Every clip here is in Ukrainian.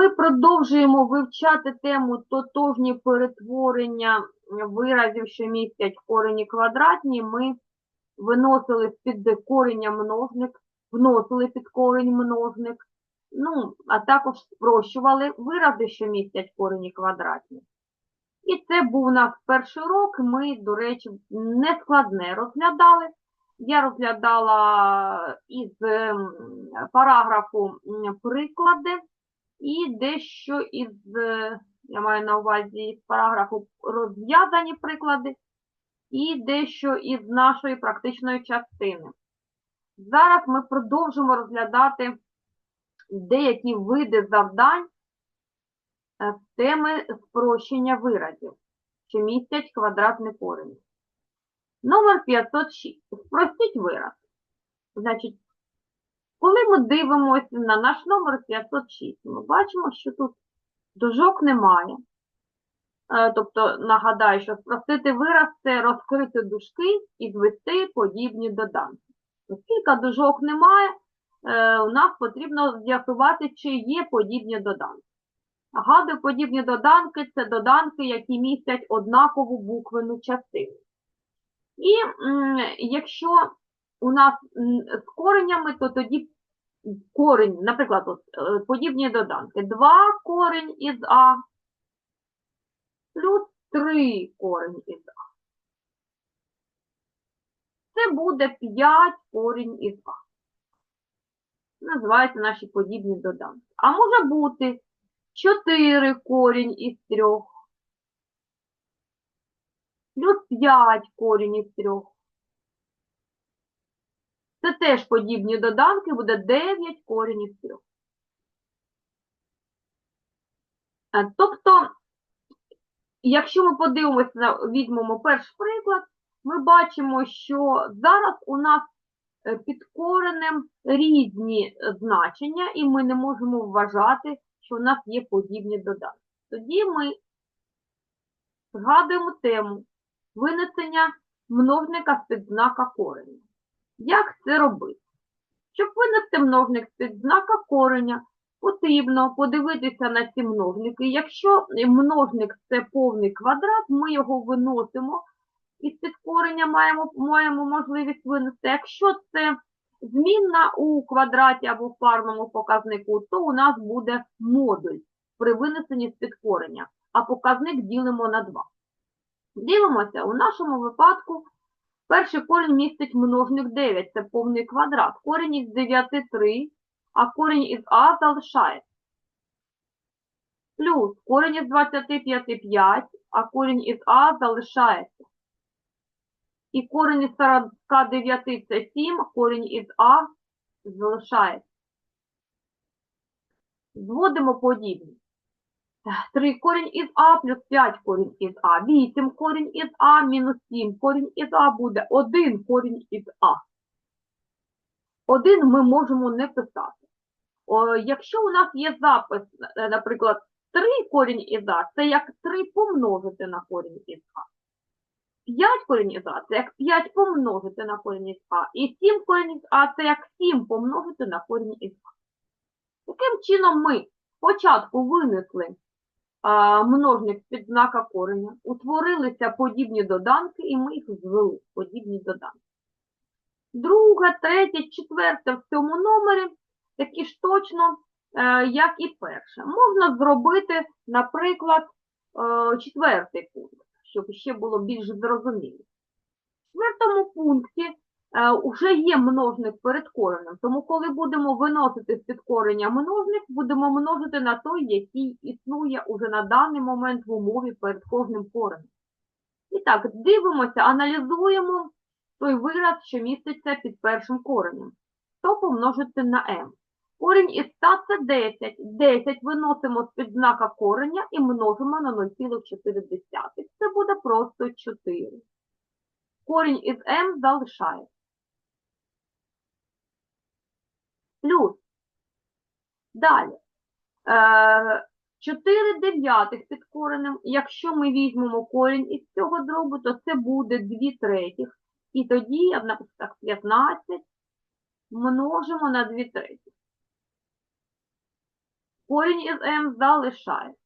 Ми продовжуємо вивчати тему тотожні перетворення виразів, що містять корені квадратні. Ми виносили з-під корення множник, вносили під корень множник, ну, а також спрощували вирази, що містять корені квадратні. І це був у нас перший урок. Ми, до речі, нескладне розглядали. Я розглядала із ем, параграфу приклади і дещо із, е, я маю на увазі із параграфу розв'язані приклади, і дещо із нашої практичної частини. Зараз ми продовжимо розглядати деякі види завдань е, з теми спрощення виразів, що містять квадратний корінь. Номер 506. Спростіть вираз. Значить, коли ми дивимося на наш номер 506, ми бачимо, що тут дужок немає. Е, Тобто, нагадаю, що спростити вираз це розкрити дужки і звести подібні доданки. Оскільки дужок немає, е, у нас потрібно з'ясувати, чи є подібні доданки. Нагадую, подібні доданки це доданки, які містять однакову буквену частину. І якщо у нас з коренями, то тоді корень, наприклад, от, е, подібні доданки. 2 корень із А плюс 3 корень із А. Це буде 5 корень із А. Називаються наші подібні доданки. А може бути 4 корінь із 3 плюс 5 корінь із 3. Це теж подібні доданки, буде 9 корінь із 3. Е, Тобто, якщо ми подивимося, візьмемо перший приклад, ми бачимо, що зараз у нас е, під коренем різні е, значення, і ми не можемо вважати, що у нас є подібні доданки. Тоді ми згадуємо тему винесення множника з-під знака кореня. Як це робити? Щоб винести множник з-під знака кореня, потрібно подивитися на ці множники. Якщо множник це повний квадрат, ми його виносимо із під кореня маємо, маємо можливість винести. Якщо це змінна у квадраті або в парному показнику, то у нас буде модуль при винесенні з-під кореня, а показник ділимо на 2. Дивимося, у нашому випадку перший корінь містить множник 9, це повний квадрат. Корінь із 9 – 3, а корінь із А залишається. Плюс корінь із 25 – 5, а корінь із А залишається. І корінь із 49 – це 7, корінь із А залишається. Зводимо подібні. 3 корінь із А плюс 5 корінь із А. 8 корінь із А мінус 7 корінь із А буде 1 корінь із А. 1 ми можемо не писати. О, якщо у нас є запис, е, наприклад, 3 корінь із А, це як 3 помножити на корінь із А. 5 корінь із А, це як 5 помножити на корінь із А. І 7 корінь із А, це як 7 помножити на корінь із А. Таким чином ми спочатку винесли множник під знака кореня, утворилися подібні доданки, і ми їх звели, подібні доданки. Друге, третє, четверте в цьому номері такі ж точно, е, як і перше. Можна зробити, наприклад, е, четвертий пункт, щоб ще було більш зрозуміло. В четвертому пункті вже є множник перед коренем, тому коли будемо виносити з-під кореня множник, будемо множити на той, який існує уже на даний момент в умові перед кожним коренем. І так, дивимося, аналізуємо той вираз, що міститься під першим коренем. 100 помножити на m. Корінь із 100 – це 10. 10 виносимо з-під знака кореня і множимо на 0,4. Це буде просто 4. Корінь із m залишається. Плюс. Далі. Е, 4 дев'ятих під коренем. Якщо ми візьмемо корінь із цього дробу, то це буде 2 третіх. І тоді, я написала так, 15 множимо на 2 третіх. корінь із m залишається.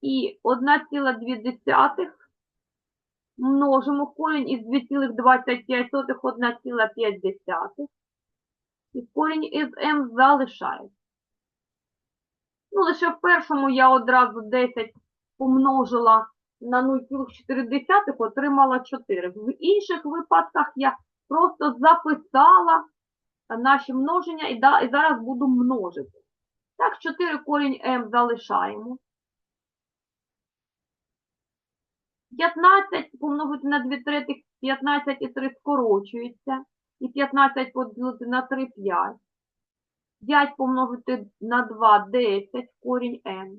І 1,2 множимо корінь із 2,25 1,5. І корінь із m залишається. Ну, лише в першому я одразу 10 помножила на 0,4, отримала 4. В інших випадках я просто записала наші множення і, да, і зараз буду множити. Так, 4 корінь m залишаємо. 15 помножити на 2 третіх, 15 і 3 скорочується. І 15 поділити на 3 – 5. 5 помножити на 2 – 10, корінь m.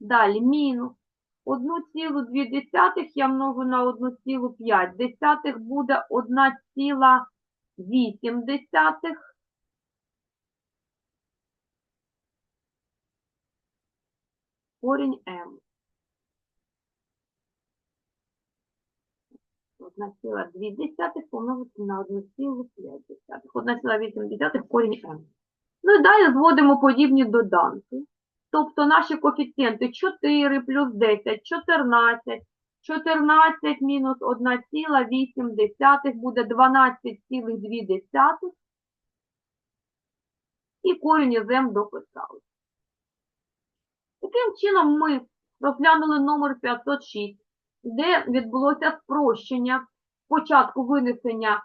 Далі мінус 1,2 я множу на 1,5. Десятих буде 1,8. Корінь m. 1,2 помножити на 1,5. 1,8 корінь m. Ну і далі зводимо подібні доданки. Тобто наші коефіцієнти 4 плюс 10, 14, 14 мінус 1,8 буде 12,2. І корінь із m дописали. Таким чином ми розглянули номер 506, де відбулося спрощення спочатку винесення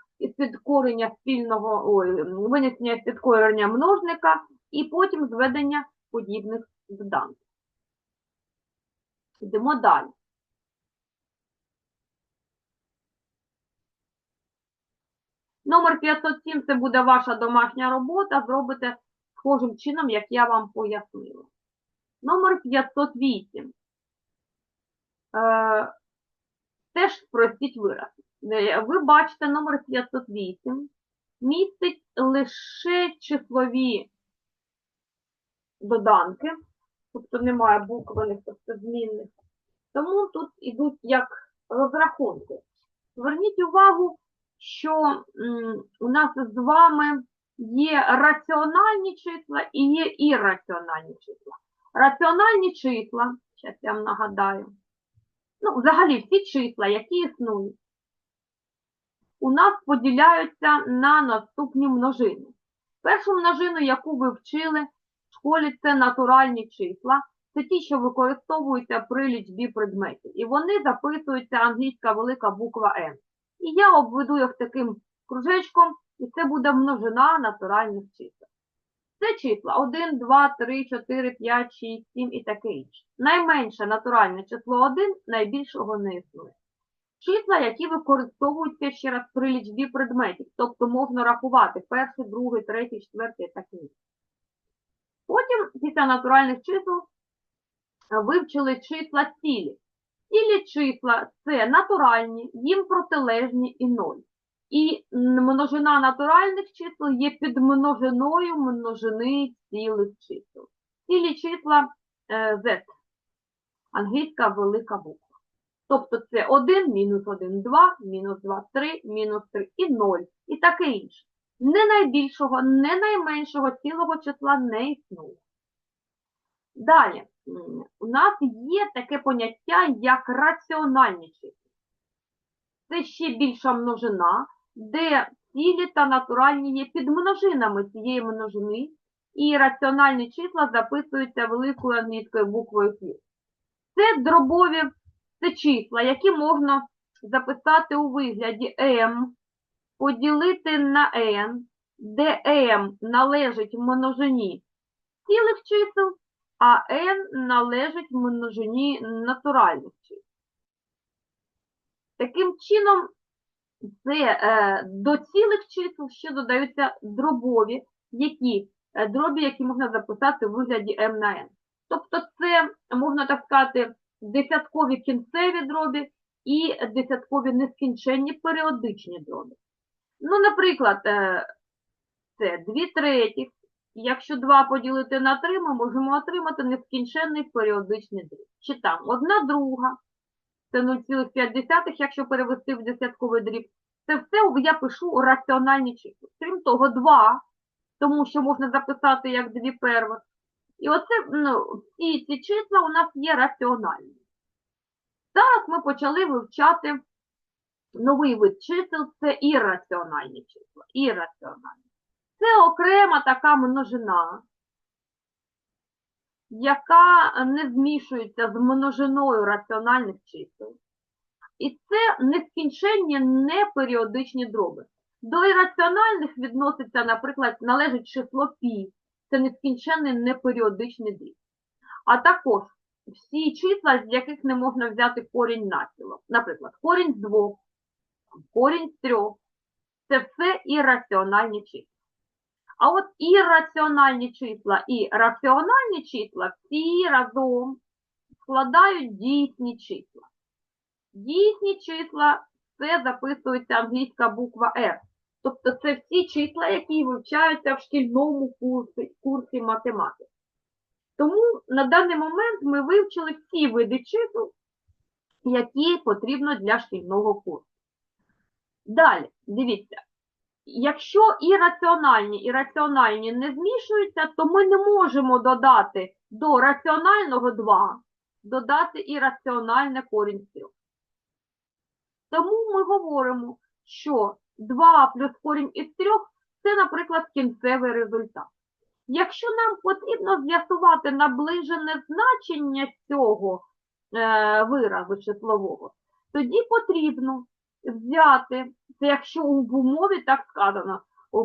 корення спільного, ой, винесення корення множника і потім зведення подібних доданків. Йдемо далі. Номер 507 це буде ваша домашня робота, зробите схожим чином, як я вам пояснила. Номер 508. Теж спростіть вираз. Е, Ви бачите, номер 508 містить лише числові доданки, тобто немає буквених, тобто змінних. Тому тут йдуть як розрахунки. Зверніть увагу, що у нас з вами є раціональні числа і є ірраціональні числа. Раціональні числа, зараз я вам нагадаю, ну, взагалі всі числа, які існують, у нас поділяються на наступні множини. Першу множину, яку ви вчили в школі, це натуральні числа. Це ті, що використовуються при лічбі предметів. І вони записуються англійська велика буква N. І я обведу їх таким кружечком, і це буде множина натуральних чисел. Це числа 1, 2, 3, 4, 5, 6, 7 і таке інше. Найменше натуральне число 1, найбільшого не існує. Числа, які використовуються ще раз при лічбі предметів, тобто можна рахувати перший, другий, третій, четвертий і таке інше. Потім, після натуральних чисел, вивчили числа цілі. Цілі числа це натуральні, їм протилежні і ноль. І множина натуральних чисел є підмножиною множини цілих чисел. Цілі числа е, Z, англійська велика буква. Тобто це 1, мінус 1, 2, мінус 2, 3, мінус 3 і 0, і таке інше. Не найбільшого, не найменшого цілого числа не існує. Далі, у нас є таке поняття, як раціональні числа. Це ще більша множина, де цілі та натуральні є підмножинами цієї множини, і раціональні числа записуються великою англійською буквою Q. Це дробові це числа, які можна записати у вигляді m, поділити на n, де m належить множині цілих чисел, а n належить множині натуральних чисел. Таким чином, це е, до цілих чисел ще додаються дробові, які, е, дробі, які можна записати у вигляді m на n. Тобто це, можна так сказати, десяткові кінцеві дробі і десяткові нескінченні періодичні дроби. Ну, наприклад, е, це 2 третіх. Якщо 2 поділити на 3, ми можемо отримати нескінченний періодичний дріб. Чи там 1 друга, це 0,5, якщо перевести в десятковий дріб. Це все я пишу раціональні числа. Крім того, 2, тому що можна записати як дві первих. І оце, ну, всі ці числа у нас є раціональні. Зараз ми почали вивчати новий вид чисел, це ірраціональні числа. Ірраціональні. Це окрема така множина, яка не змішується з множиною раціональних чисел. І це нескінченні неперіодичні дроби. До ірраціональних відноситься, наприклад, належить число пі. Це нескінченний неперіодичний дріб. А також всі числа, з яких не можна взяти корінь націло. Наприклад, корінь двох, корінь з трьох. Це все ірраціональні числа. А от ірраціональні числа і раціональні числа всі разом складають дійсні числа. Дійсні числа це записується англійська буква R. Тобто це всі числа, які вивчаються в шкільному курсі, курсі математики. Тому на даний момент ми вивчили всі види чисел, які потрібно для шкільного курсу. Далі, дивіться, якщо ірраціональні і раціональні не змішуються, то ми не можемо додати до раціонального 2, додати ірраціональне корінь з 3. Тому ми говоримо, що 2 плюс корінь із 3 – це, наприклад, кінцевий результат. Якщо нам потрібно з'ясувати наближене значення цього е, виразу числового, тоді потрібно взяти, це якщо в умові так сказано,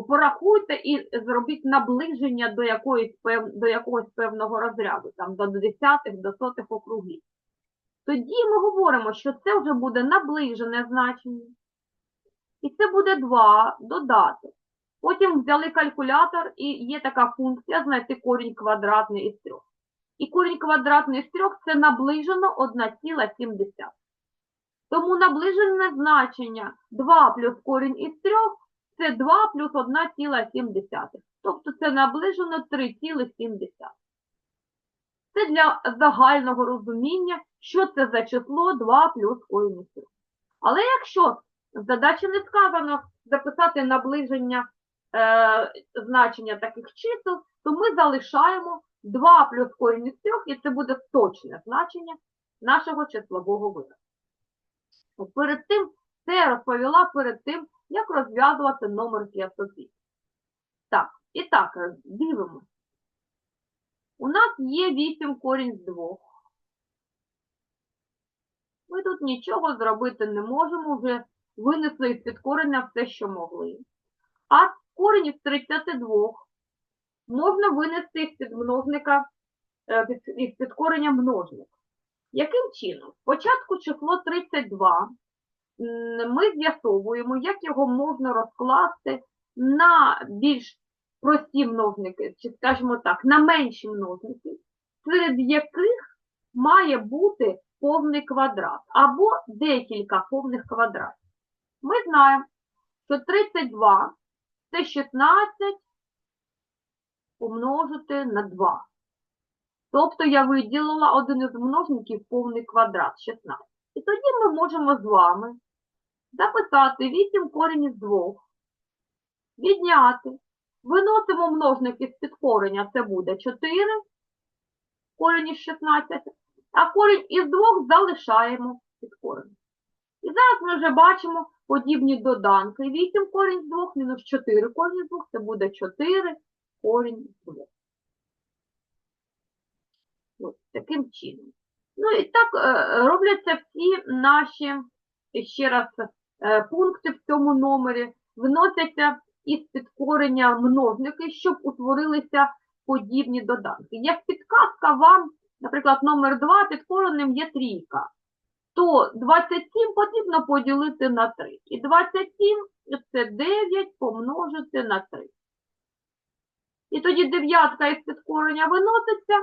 порахуйте і зробіть наближення до, якоїсь, до якогось певного розряду, там до десятих, до сотих округів. Тоді ми говоримо, що це вже буде наближене значення. І це буде 2 додати. Потім взяли калькулятор, і є така функція знайти корінь квадратний із 3. І корінь квадратний з 3 – це наближено 1,7. Тому наближене значення 2 плюс корінь із 3 – це 2 плюс 1,7. Тобто це наближено 3,7. Це для загального розуміння, що це за число 2 плюс корінь із 3. Але якщо в задачі не сказано записати наближення е, значення таких чисел, то ми залишаємо 2 плюс корінь із 3, і це буде точне значення нашого числового виразу. От Перед тим, це розповіла перед тим, як розв'язувати номер 508. Так, і так, е, дивимося. У нас є 8 корінь з 2. Ми тут нічого зробити не можемо, вже винесли із підкорення все, що могли. А корінь із 32 можна винести із підмножника, е, під- із підкорення множник. Яким чином? Спочатку число 32 ми з'ясовуємо, як його можна розкласти на більш прості множники, чи, скажімо так, на менші множники, серед яких має бути повний квадрат або декілька повних квадратів. Ми знаємо, що 32 це 16 помножити на 2. Тобто я виділила один із множників повний квадрат 16. І тоді ми можемо з вами записати 8 корінь із 2, відняти, виносимо множник із підкорення, це буде 4 корінь із 16, а корінь із 2 залишаємо під підкорення. І зараз ми вже бачимо подібні доданки. 8 корінь з 2 мінус 4 корінь з 2, це буде 4 корінь з 2. Ось таким чином. Ну і так е, робляться всі наші, ще раз, е, пункти в цьому номері, вносяться із підкорення множники, щоб утворилися подібні доданки. Як підказка вам, наприклад, номер 2 підкореним є трійка, то 27 потрібно поділити на 3. І 27 – це 9 помножити на 3. І тоді дев'ятка із підкорення виноситься,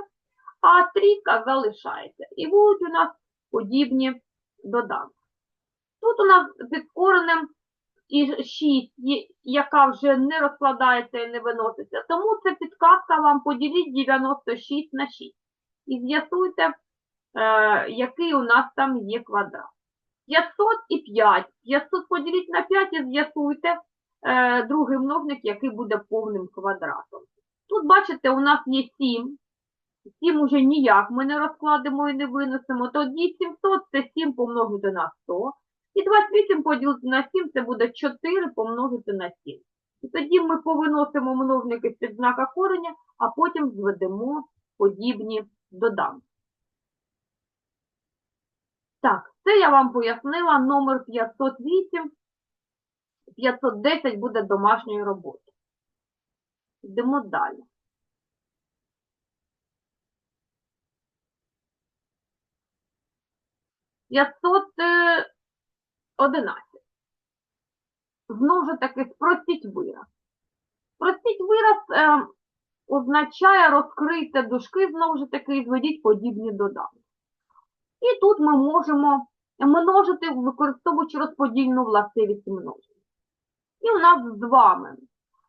а трійка залишається. І будуть у нас подібні доданки. Тут у нас під коренем і 6, яка вже не розкладається і не виноситься. Тому це підказка вам поділіть 96 на 6. І з'ясуйте, е, який у нас там є квадрат. 500 і 5. 500 поділіть на 5 і з'ясуйте е, другий множник, який буде повним квадратом. Тут, бачите, у нас є 7. 7 уже ніяк ми не розкладемо і не винесемо. Тоді 700 – це 7 помножити на 100. І 28 поділити на 7 – це буде 4 помножити на 7. І тоді ми повиносимо множники з-під знака кореня, а потім зведемо подібні доданки. Так, це я вам пояснила. Номер 508. 510 буде домашньою роботою. Йдемо далі. П'ятсот одинадцять. Знову ж таки, спростіть вираз. Спростіть вираз е, означає розкрийте дужки, знову ж таки, і зведіть подібні доданки. І тут ми можемо множити, використовуючи розподільну властивість множення. І у нас з вами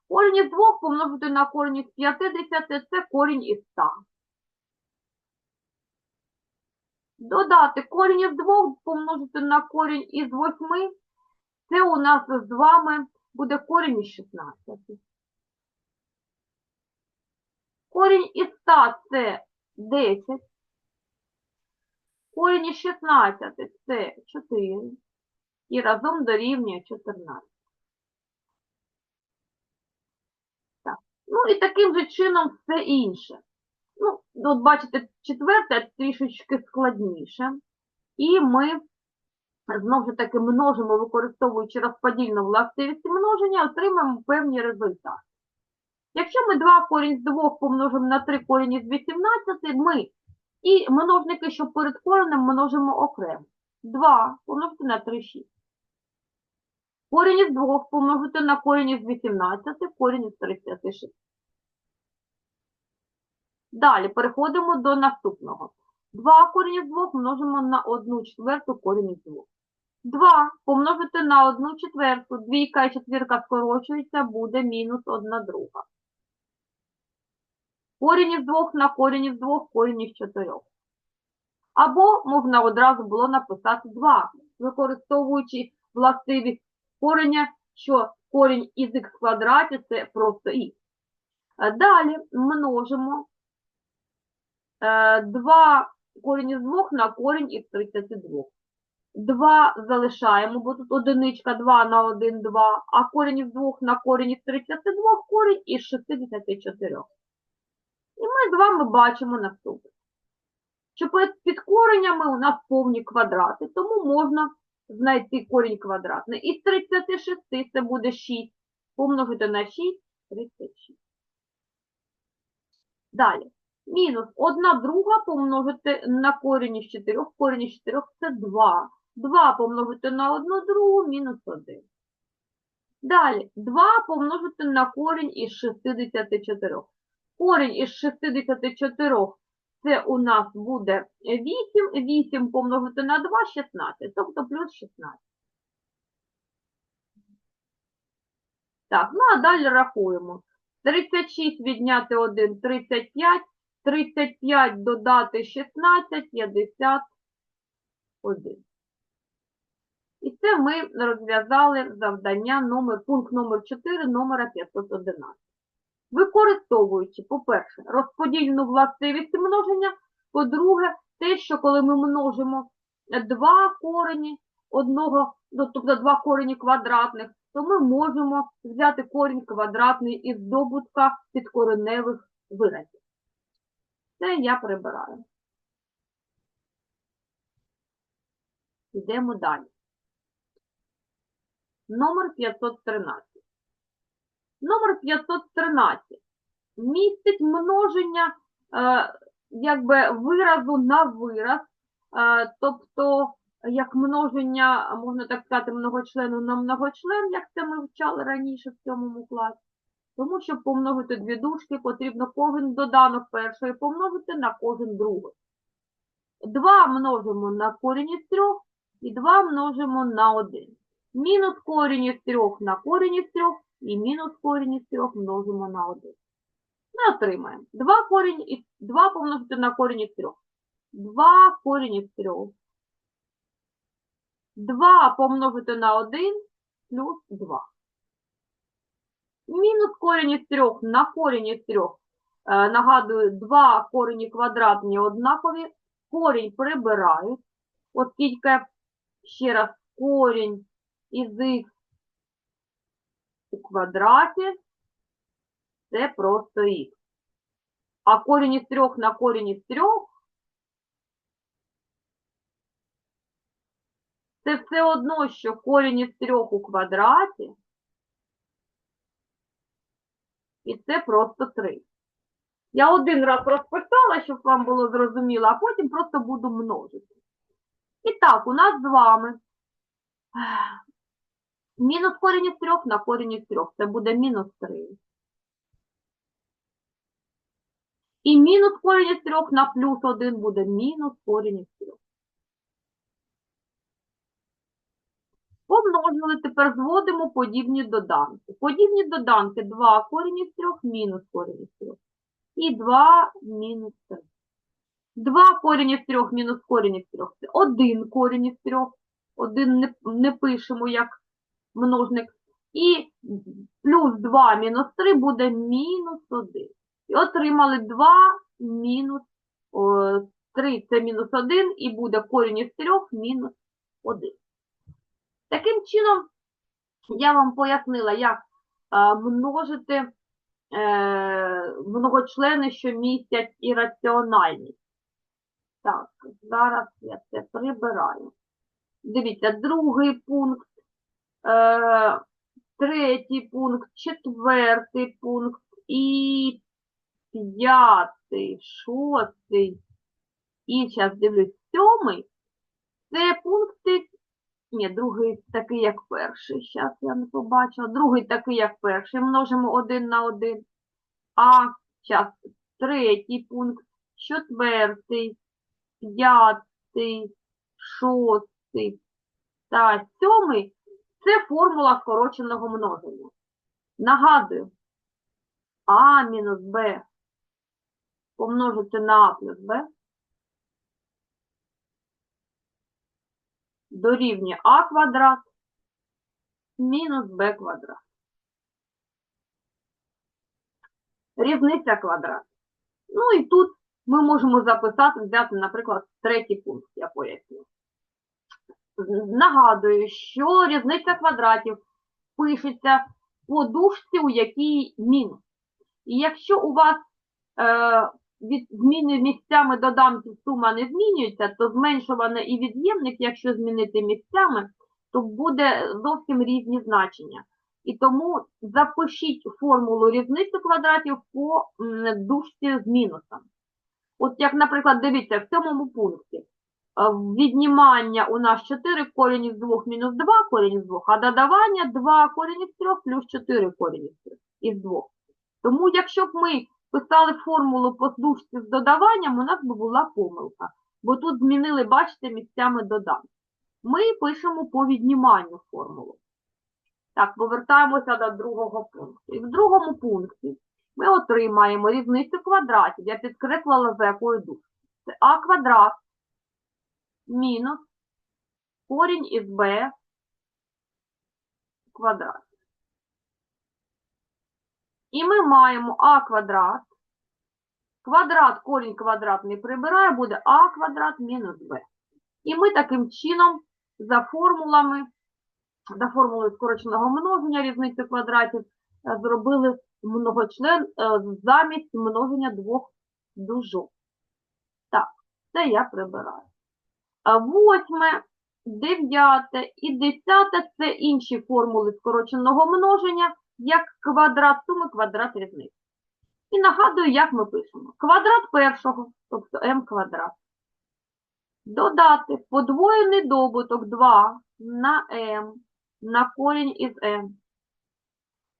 корінь із 2 помножити на корінь із 50 – це корінь із 100. Додати корінь із 2 помножити на корінь із 8 – це у нас з вами буде корінь із 16. Корінь із 100 – це 10. Корінь із 16 – це 4. І разом дорівнює 14. Так. Ну і таким же чином все інше. Ну, от бачите, четверте трішечки складніше. І ми знову ж таки множимо, використовуючи розподільну властивість множення, отримаємо певні результати. Якщо ми 2 корінь з 2 помножимо на 3 корінь із 18, ми і множники, що перед коренем, множимо окремо. 2 помножити на 3, 6. Корінь із 2 помножити на корінь із 18, корінь із 36. Далі переходимо до наступного. 2 корінь із 2 множимо на 1 четверту корінь із 2. 2 помножити на 1 четверту, двійка і четвірка скорочується, буде мінус 1 друга. Корінь із 2 на корінь із 2, корінь із 4. Або можна одразу було написати 2, використовуючи властивість кореня, що корінь із х квадраті – це просто х. Далі множимо 2 корінь із 2 на корінь із 32. 2 залишаємо, бо тут одиничка 2 на 1, 2, а корінь із 2 на корінь із 32, корінь із 64. І ми з вами бачимо наступне. Що під коренями у нас повні квадрати, тому можна знайти корінь квадратний. Із 36 це буде 6. Помножити на 6 – 36. Далі. Мінус 1 друга помножити на корінь із 4. Корінь із 4 – це 2. 2 помножити на 1 другу – мінус 1. Далі. 2 помножити на корінь із 64. Корінь із 64 – це у нас буде 8. 8 помножити на 2 – 16. Тобто плюс 16. Так, ну а далі рахуємо. 36 відняти 1 – 35. 35 додати 16, 51. І це ми розв'язали завдання номер, пункт номер 4 номера 511. Використовуючи, по-перше, розподільну властивість множення, по-друге, те, що коли ми множимо два корені одного, ну, тобто два корені квадратних, то ми можемо взяти корінь квадратний із добутка підкореневих виразів. Це я прибираю. Йдемо далі. Номер 513. Номер 513 містить множення е, якби виразу на вираз, е, тобто як множення, можна так сказати, многочлену на многочлен, як це ми вчали раніше в цьому класі. Тому, щоб помножити дві дужки, потрібно кожен доданок першої помножити на кожен другий. 2 множимо на корінь із 3 і 2 множимо на 1. Мінус корінь із 3 на корінь із 3 і мінус корінь із 3 множимо на 1. Ми отримаємо 2 корінь із 2 помножити на корінь із 3. 2 корінь із 3. 2 помножити на 1 плюс 2. Мінус корінь із 3 на корінь із 3. Е, нагадую, два корені квадратні однакові. Корінь прибирають, оскільки, ще раз, корінь із х у квадраті це просто х. А корінь із 3 на корінь із 3 це все одно, що корінь із 3 у квадраті, і це просто 3. Я один раз розписала, щоб вам було зрозуміло, а потім просто буду множити. І так, у нас з вами мінус корінь із 3 на корінь із 3. Це буде мінус 3. І мінус корінь із 3 на плюс 1 буде мінус корінь із 3. Помножили, тепер зводимо подібні доданки. Подібні доданки 2 корінь із 3 мінус корінь із 3. І 2 мінус 3. 2 корінь із 3 мінус корінь із 3. Це 1 корінь із 3. Один не, не пишемо як множник. І плюс 2 мінус 3 буде мінус 1. І отримали 2 мінус о, 3 це мінус 1 і буде корінь із 3 мінус 1. Таким чином, я вам пояснила, як множити е, многочлени, що містять ірраціональність. Так, зараз я це прибираю. Дивіться, другий пункт, е, третій пункт, четвертий пункт і п'ятий, шостий і зараз дивлюсь, сьомий. Це пункти ні, другий такий, як перший. Зараз я не побачила. Другий такий, як перший. Множимо один на один. А зараз третій пункт, четвертий, п'ятий, шостий та сьомий це формула скороченого множення. Нагадую, А мінус Б помножити на А плюс Б дорівнює а квадрат мінус b квадрат. Різниця квадрат. Ну і тут ми можемо записати, взяти, наприклад, третій пункт, я поясню. Нагадую, що різниця квадратів пишеться по дужці, у якій мінус. І якщо у вас е, від місцями доданків сума не змінюється, то зменшуване і від'ємник, якщо змінити місцями, то буде зовсім різні значення. І тому запишіть формулу різниці квадратів по дужці з мінусом. От як, наприклад, дивіться, в цьому пункті е, віднімання у нас 4 корінь із 2 мінус 2 корінь із 2, а додавання 2 корінь із 3 плюс 4 корінь із 3 із 2. Тому якщо б ми писали формулу по дужці з додаванням, у нас би була помилка. Бо тут змінили, бачите, місцями доданки. Ми пишемо по відніманню формулу. Так, повертаємося до другого пункту. І в другому пункті ми отримаємо різницю квадратів. Я підкреслила, за якою дужкою. Це а квадрат мінус корінь із b квадрат. І ми маємо а квадрат. Квадрат, корінь квадратний прибирає, буде а квадрат мінус b. І ми таким чином за формулами, за формулою скороченого множення різниці квадратів е, зробили многочлен е, замість множення двох дужок. Так, це я прибираю. Восьме, дев'яте і десяте це інші формули скороченого множення, як квадрат суми, квадрат різниці. І нагадую, як ми пишемо. Квадрат першого, тобто m квадрат. Додати подвоєний добуток 2 на m на корінь із m.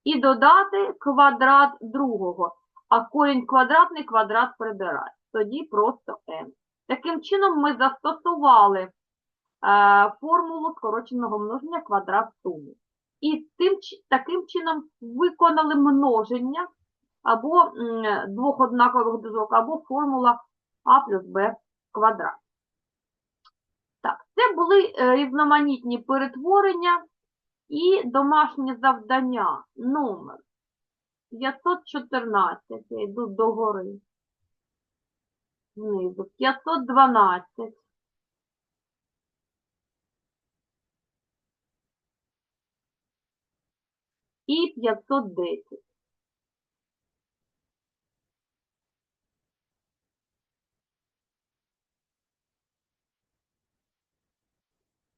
І додати квадрат другого, а корінь квадратний квадрат прибирає. Тоді просто m. Таким чином ми застосували е, формулу скороченого множення квадрат суми. І тим, таким чином виконали множення або двох однакових дужок, або формула а плюс b квадрат. Так, Це були е, різноманітні перетворення і домашнє завдання. Номер 514, я йду догори. Знизу. 512. І 510.